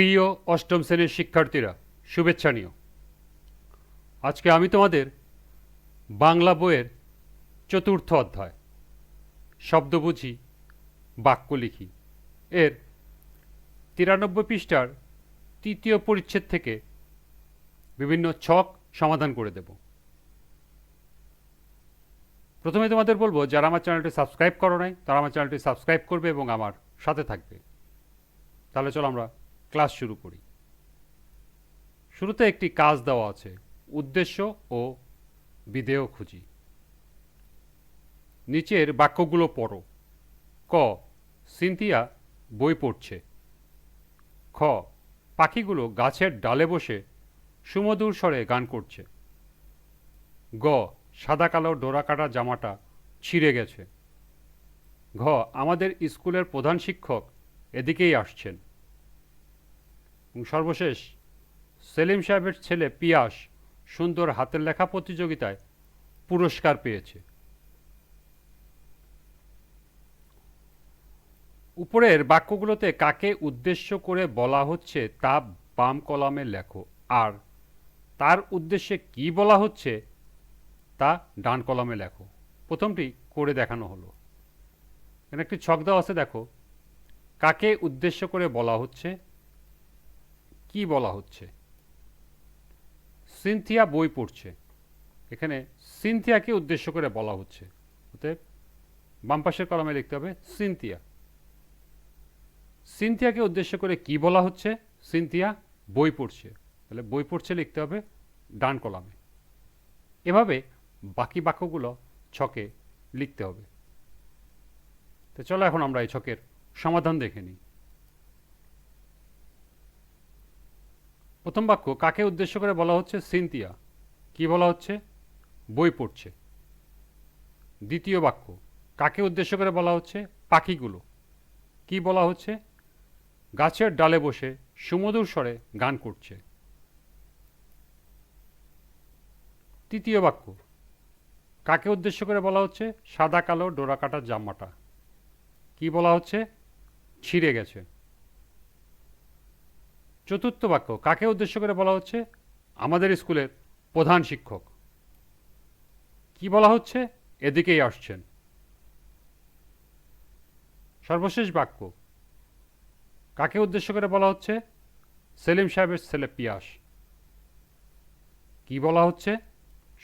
প্রিয় অষ্টম শ্রেণির শিক্ষার্থীরা, শুভেচ্ছা নিও। আজকে আমি তোমাদের বাংলা বইয়ের চতুর্থ অধ্যায়, শব্দ বুঝি, বাক্য লিখি। এর তিরানব্বই পৃষ্ঠার তৃতীয় পরিচ্ছেদ থেকে বিভিন্ন ছক সমাধান করে দেব। প্রথমে তোমাদের বলব, যারা আমার চ্যানেলটি সাবস্ক্রাইব করো নাই, তারা আমার চ্যানেলটি সাবস্ক্রাইব করবে এবং আমার সাথে থাকবে। তাহলে চলো আমরা ক্লাস শুরু করি। শুরুতে একটি কাজ দেওয়া আছে, উদ্দেশ্য ও বিধেয় খুঁজি। নিচের বাক্যগুলো পড়ো। ক, সিনথিয়া বই পড়ছে। খ, পাখিগুলো গাছের ডালে বসে সুমধুর স্বরে গান করছে। গ, সাদা কালো ডোরাকাটা জামাটা ছিঁড়ে গেছে। ঘ, আমাদের স্কুলের প্রধান শিক্ষক এদিকেই আসছেন। এবং সর্বশেষ, সেলিম সাহেবের ছেলে পিয়াস সুন্দর হাতের লেখা প্রতিযোগিতায় পুরস্কার পেয়েছে। উপরের বাক্যগুলোতে কাকে উদ্দেশ্য করে বলা হচ্ছে তা বাম কলামে লেখো। আর তার উদ্দেশ্যে কি বলা হচ্ছে তা ডান কলামে লেখো। প্রথমটি করে দেখানো হলো। এখানে একটি ছক দেওয়া আছে, দেখো। কাকে উদ্দেশ্য করে বলা হচ্ছে কি বলা হচ্ছে? সিনথিয়া বই পড়ছে। এখানে সিনথিয়াকে উদ্দেশ্য করে বলা হচ্ছে। অতএব বাম পাশের কলমে লিখতে হবে সিনথিয়া। সিনথিয়াকে উদ্দেশ্য করে কি বলা হচ্ছে? সিনথিয়া বই পড়ছে। তাহলে বই পড়ছে লিখতে হবে ডান কলামে। এভাবে বাকি বাক্যগুলো ছকে লিখতে হবে। তো চলো এখন আমরা এই ছকের সমাধান দেখে নিই। প্রথম বাক্য, কাকে উদ্দেশ্য করে বলা হচ্ছে? সিনথিয়া। কি বলা হচ্ছে? বই পড়ছে। দ্বিতীয় বাক্য, কাকে উদ্দেশ্য করে বলা হচ্ছে? পাখিগুলো। কি বলা হচ্ছে? গাছের ডালে বসে সুমধুর স্বরে গান করছে। তৃতীয় বাক্য, কাকে উদ্দেশ্য করে বলা হচ্ছে? সাদা কালো ডোরাকাটা জামাটা কি বলা হচ্ছে? ছিঁড়ে গেছে। চতুর্থ বাক্য, কাকে উদ্দেশ্য করে বলা হচ্ছে? আমাদের স্কুলের প্রধান শিক্ষক। কি বলা হচ্ছে? এদিকেই আসছেন। সর্বশেষ বাক্য, কাকে উদ্দেশ্য করে বলা হচ্ছে? সেলিম সাহেবের ছেলে পিয়াস। কি বলা হচ্ছে?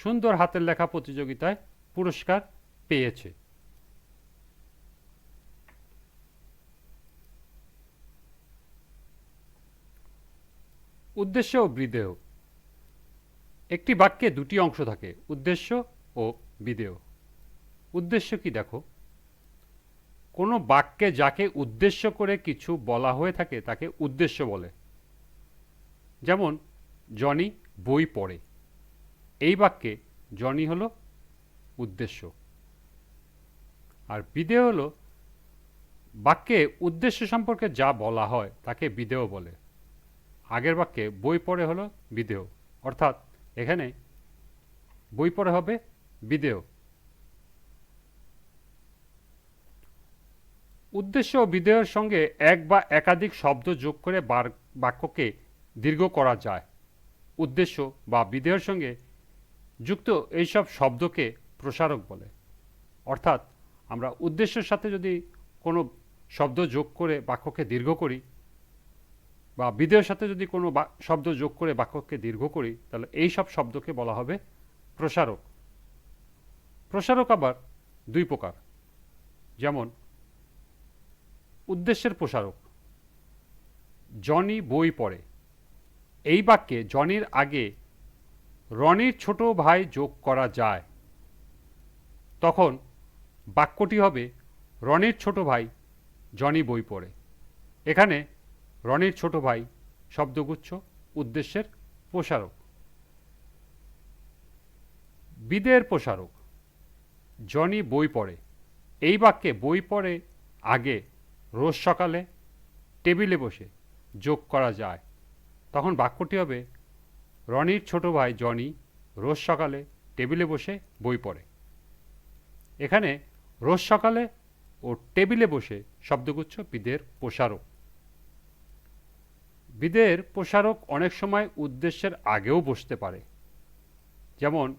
সুন্দর হাতের লেখা প্রতিযোগিতায় পুরস্কার পেয়েছে। উদ্দেশ্য ও বিধেয় একটি বাক্যে দুটি অংশ থাকে, উদ্দেশ্য ও বিধেয় উদ্দেশ্য কি দেখো? কোনো বাক্যে যাকে উদ্দেশ্য করে কিছু বলা হয়ে থাকে, তাকে উদ্দেশ্য বলে। যেমন, জনি বই পড়ে। এই বাক্যে জনি হলো উদ্দেশ্য। আর বিধেয় হলো বাক্যে উদ্দেশ্য সম্পর্কে যা বলা হয়, তাকে বিধেয় বলে। আগের বাক্যে বই পড়ে হলো বিদেহ। অর্থাৎ এখানে বই পড়ে হবে বিধেয় উদ্দেশ্য ও বিধেয়ের সঙ্গে এক বা একাধিক শব্দ যোগ করে বাক্যকে দীর্ঘ করা যায়। উদ্দেশ্য বা বিধেয়ের সঙ্গে যুক্ত এইসব শব্দকে প্রসারক বলে। অর্থাৎ আমরা উদ্দেশ্যের সাথে যদি কোনো শব্দ যোগ করে বাক্যকে দীর্ঘ করি বা বিধেয়ের সাথে যদি কোনো শব্দ যোগ করে বাক্যকে দীর্ঘ করি, তাহলে এই সব শব্দকে বলা হবে প্রসারক। প্রসারক আবার দুই প্রকার। যেমন, উদ্দেশ্যের প্রসারক, জনি বই পড়ে। এই বাক্যে জনির আগে রনির ছোট ভাই যোগ করা যায়। তখন বাক্যটি হবে রনির ছোট ভাই জনি বই পড়ে। এখানে রনির ছোট ভাই, শব্দগুচ্ছ, উদ্দেশ্যের প্রসারক। বিদের প্রসারক। জনি বই পড়ে। এই বাক্যে বই পড়ে আগে রোজ সকালে টেবিলে বসে যোগ করা যায়। তখন বাক্যটি হবে, রনির ছোট ভাই জনি রোজ সকালে টেবিলে বসে বই পড়ে। এখানে রোজ সকালে ও টেবিলে বসে শব্দগুচ্ছ বিদের প্রসারক। বিদের প্রসারক অনেক সময় উদ্দেশ্যের আগেও বসতে পারে। যেমন,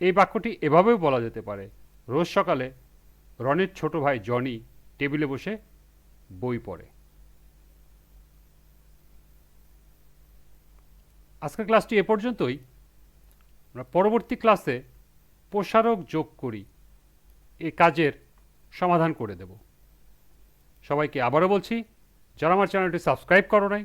এই বাক্যটি এভাবেও বলা যেতে পারে, রোজ সকালে রনের ছোট ভাই জনি টেবিলে বসে বই পড়ে। আজকের ক্লাসটি এ পর্যন্তই। আমরা পরবর্তী ক্লাসে প্রসারক যোগ করি, এ কাজের সমাধান করে দেব। সবাইকে আবারও বলছি, যারা আমার চ্যানেলটি সাবস্ক্রাইব করো নাই